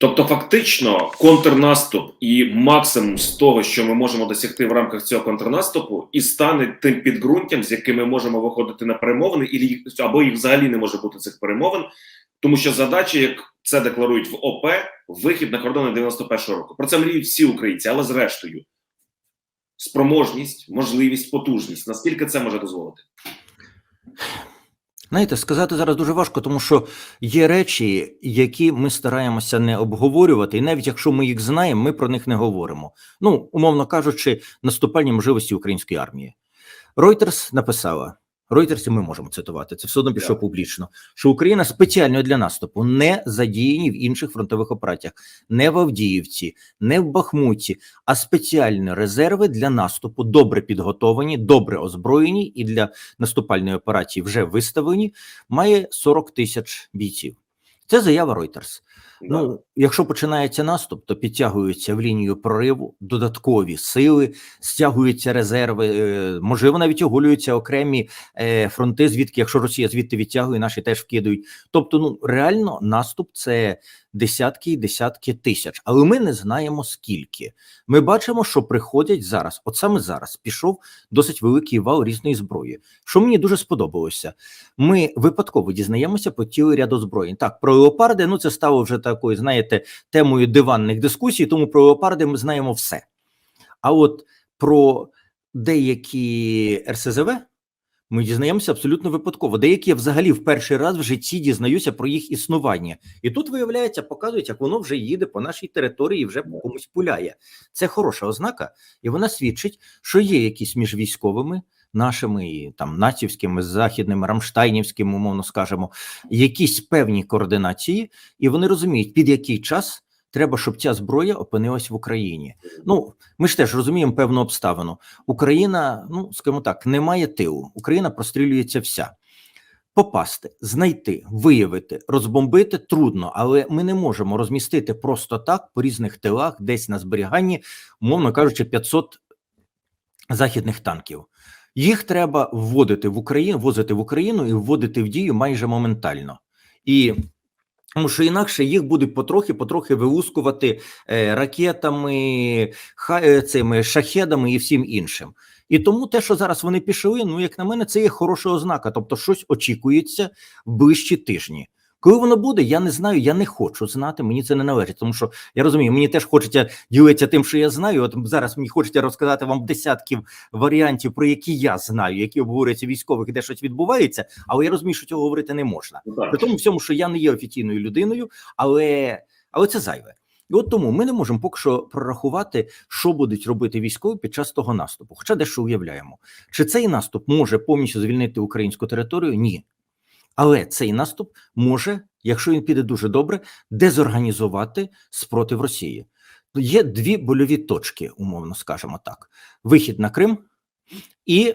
Тобто, фактично, контрнаступ і максимум з того, що ми можемо досягти в рамках цього контрнаступу, і стане тим підґрунтям, з яким ми можемо виходити на перемовини, або їх взагалі не може бути цих перемовин, тому що задача, як це декларують в ОП, вихід на кордони 91-го року. Про це мріють всі українці, але зрештою, спроможність, можливість, потужність. Наскільки це може дозволити? Знаєте, сказати зараз дуже важко, тому що є речі, які ми стараємося не обговорювати, і навіть якщо ми їх знаємо, ми про них не говоримо. Ну, умовно кажучи, наступальні можливості української армії. Reuters написала. Reuters ми можемо цитувати, це все одно пішло yeah. публічно. Що Україна спеціально для наступу не задіяні в інших фронтових операціях, не в Авдіївці, не в Бахмуті, а спеціальні резерви для наступу добре підготовлені, добре озброєні і для наступальної операції вже виставлені. Має 40 тисяч бійців. Це заява Reuters. Да. Ну, якщо починається наступ, то підтягуються в лінію прориву додаткові сили, стягуються резерви, е, можливо, навіть оголюються окремі е, фронти, звідки, якщо Росія звідти відтягує, наші теж вкидають. Тобто, ну реально наступ це десятки і десятки тисяч, але ми не знаємо скільки. Ми бачимо, що приходять зараз. От саме зараз пішов досить великий вал різної зброї. Що мені дуже сподобалося, ми випадково дізнаємося по цілий ряд озброєнь. Так, про леопарди, ну це стало вже такою, знаєте, темою диванних дискусій, тому про леопарди ми знаємо все. А от про деякі РСЗВ ми дізнаємося абсолютно випадково. Деякі я взагалі в перший раз в житті дізнаюся про їх існування. І тут, виявляється, показують, як воно вже їде по нашій території і вже по комусь пуляє. Це хороша ознака, і вона свідчить, що є якісь між військовими. Нашими і там націвськими, західними, рамштайнівськими, умовно скажемо, якісь певні координації, і вони розуміють, під який час треба, щоб ця зброя опинилась в Україні. Ну ми ж теж розуміємо певну обставину. Україна, ну скажімо так, не має тилу. Україна прострілюється вся. Попасти, знайти, виявити, розбомбити трудно, але ми не можемо розмістити просто так по різних тилах, десь на зберіганні, умовно кажучи, 500 західних танків. Їх треба вводити в Україну, возити в Україну і вводити в дію майже моментально. І тому що інакше їх будуть потрохи, потрохи вилускувати е, ракетами, е, цими шахедами і всім іншим. І тому те, що зараз вони пішли, ну як на мене, це є хороша ознака. Тобто, щось очікується в ближчі тижні. Коли воно буде, я не знаю, я не хочу знати. Мені це не належить, тому що я розумію, мені теж хочеться ділитися тим, що я знаю. От зараз мені хочеться розказати вам десятків варіантів, про які я знаю, які обговорюються військових, де щось відбувається, але я розумію, що цього говорити не можна. Ну. При тому всьому, що я не є офіційною людиною, але, але це зайве. І от тому ми не можемо поки що прорахувати, що будуть робити військові під час того наступу. Хоча дещо уявляємо, чи цей наступ може повністю звільнити українську територію? Ні. Але цей наступ може, якщо він піде дуже добре, дезорганізувати спротив Росії. Є дві больові точки, умовно скажемо так: вихід на Крим і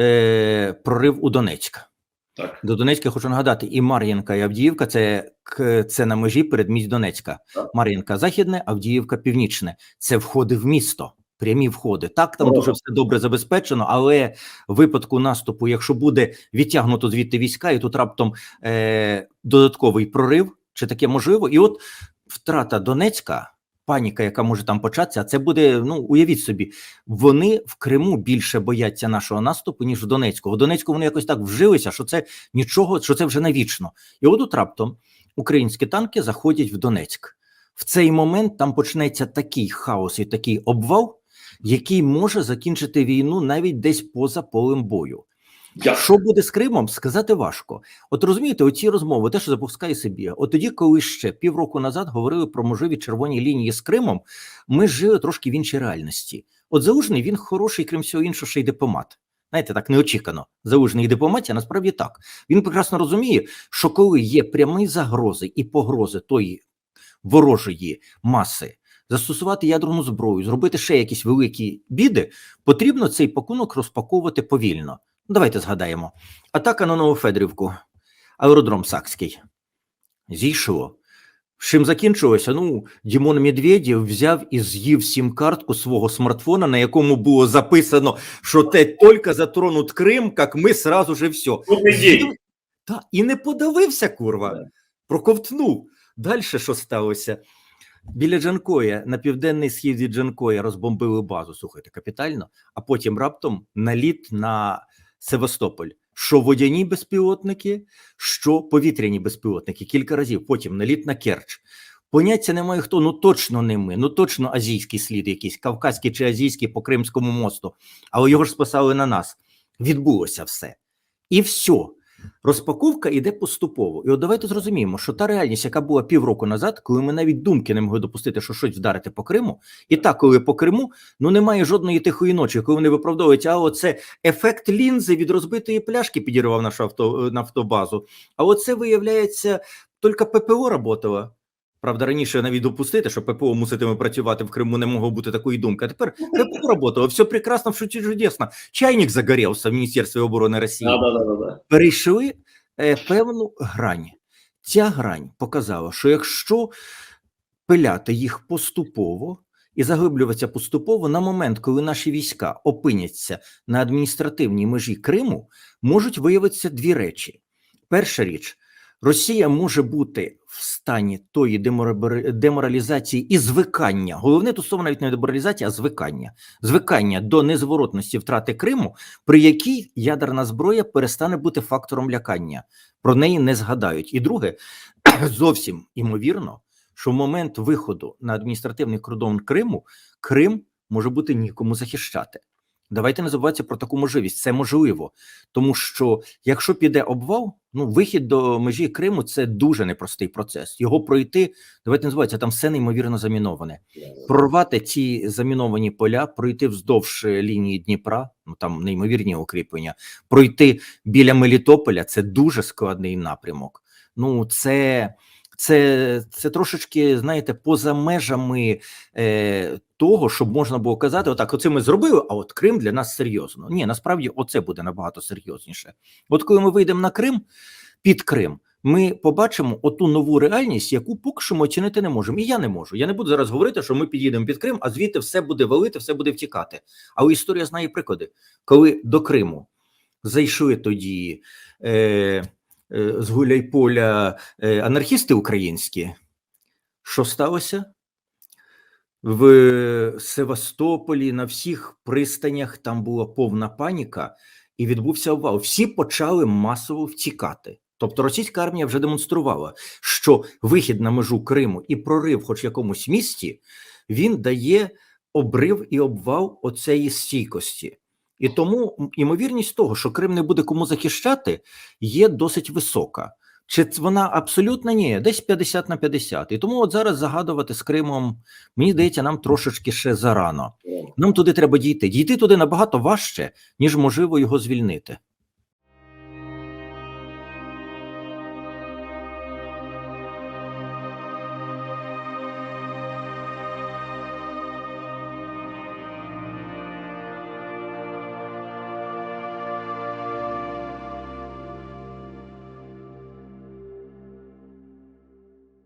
е, прорив у Донецьк. так. До Донецька хочу нагадати, і Мар'їнка, і Авдіївка це, це на межі передмість Донецька. Так. Мар'їнка західне, Авдіївка північне. Це входи в місто, прямі входи. Так, там дуже все добре забезпечено, але в випадку наступу, якщо буде відтягнуто звідти війська, і тут раптом е, додатковий прорив, чи таке можливо, і от втрата Донецька. Паніка, яка може там початися, а це буде. Ну уявіть собі, вони в Криму більше бояться нашого наступу ніж в Донецьку. В Донецьку вони якось так вжилися, що це нічого, що це вже навічно. І от тут раптом українські танки заходять в Донецьк. В цей момент там почнеться такий хаос і такий обвал, який може закінчити війну навіть десь поза полем бою. Як? Що буде з Кримом, сказати важко. От розумієте, оці розмови, те, що запускає собі, от тоді, коли ще півроку назад говорили про можливі червоні лінії з Кримом, ми жили трошки в іншій реальності. От Залужний він хороший, крім всього іншого, ще й дипломат. Знаєте, так неочікано. Залужний дипломат, а насправді так. Він прекрасно розуміє, що коли є прямі загрози і погрози тої ворожої маси. Застосувати ядерну зброю, зробити ще якісь великі біди, потрібно цей пакунок розпаковувати повільно. Ну, Давайте згадаємо. Атака на Новофедрівку, аеродром Сакський. Зійшло. Чим закінчилося? Ну, Дімон Медведєв взяв і з'їв сім-картку свого смартфона, на якому було записано, що те тільки затронут Крим, як ми сразу же все. Тут. Та, і не подивився, курва. Проковтнув. Далі що сталося? Біля Джанкоя на південний схід від Джанкоя розбомбили базу. Слухайте, капітально. А потім раптом наліт на Севастополь. Що водяні безпілотники, що повітряні безпілотники. Кілька разів. Потім наліт на Керч. Поняття немає хто, ну точно не ми, ну точно азійський слід, якийсь кавказький чи азійський по Кримському мосту, але його ж спасали на нас. Відбулося все. І все. Розпаковка йде поступово. І от давайте зрозуміємо, що та реальність, яка була півроку назад, коли ми навіть думки не могли допустити, що щось вдарити по Криму, і так, коли по Криму ну немає жодної тихої ночі, коли вони виправдовують, а оце ефект лінзи від розбитої пляшки підірвав нашу авто, нафтобазу. А оце виявляється, тільки ППО работало. Правда, раніше навіть допустити, що ППО муситиме працювати в Криму, не могло бути такої думки. А тепер ППО работало, все прекрасно, в чудесно. Чайник загорівся в Міністерстві оборони Росії да, да, да, да. перейшли е, певну грань. Ця грань показала, що якщо пиляти їх поступово і заглиблюватися поступово, на момент, коли наші війська опиняться на адміністративній межі Криму, можуть виявитися дві речі. Перша річ. Росія може бути в стані тої деморалізації і звикання. Головне тут слово навіть не деморалізація, а звикання. Звикання до незворотності втрати Криму, при якій ядерна зброя перестане бути фактором лякання. Про неї не згадають. І друге, зовсім імовірно, що в момент виходу на адміністративний кордон Криму Крим може бути нікому захищати. Давайте не забувайте про таку можливість. Це можливо, тому що якщо піде обвал, ну вихід до межі Криму це дуже непростий процес. Його пройти, давайте не там все неймовірно заміноване прорвати ці заміновані поля, пройти вздовж е, лінії Дніпра, ну там неймовірні укріплення, пройти біля Мелітополя це дуже складний напрямок. Ну, це, це, це трошечки, знаєте, поза межами е, того, щоб можна було казати: отак, оце ми зробили, а от Крим для нас серйозно. Ні, насправді оце буде набагато серйозніше. От коли ми вийдемо на Крим під Крим. Ми побачимо оту нову реальність, яку поки що ми оцінити не можемо. І я не можу. Я не буду зараз говорити, що ми під'їдемо під Крим, а звідти все буде валити, все буде втікати. Але історія знає приклади, коли до Криму зайшли тоді е, з Гуляйполя е, анархісти українські. Що сталося? В Севастополі на всіх пристанях там була повна паніка, і відбувся обвал. Всі почали масово втікати. Тобто російська армія вже демонструвала, що вихід на межу Криму і прорив, хоч в якомусь місті, він дає обрив і обвал оцеї стійкості. І тому ймовірність того, що Крим не буде кому захищати, є досить висока. Чи вона абсолютно ні, десь 50 на 50. І тому от зараз загадувати з Кримом, мені здається, нам трошечки ще зарано. Нам туди треба дійти. Дійти туди набагато важче, ніж можливо його звільнити.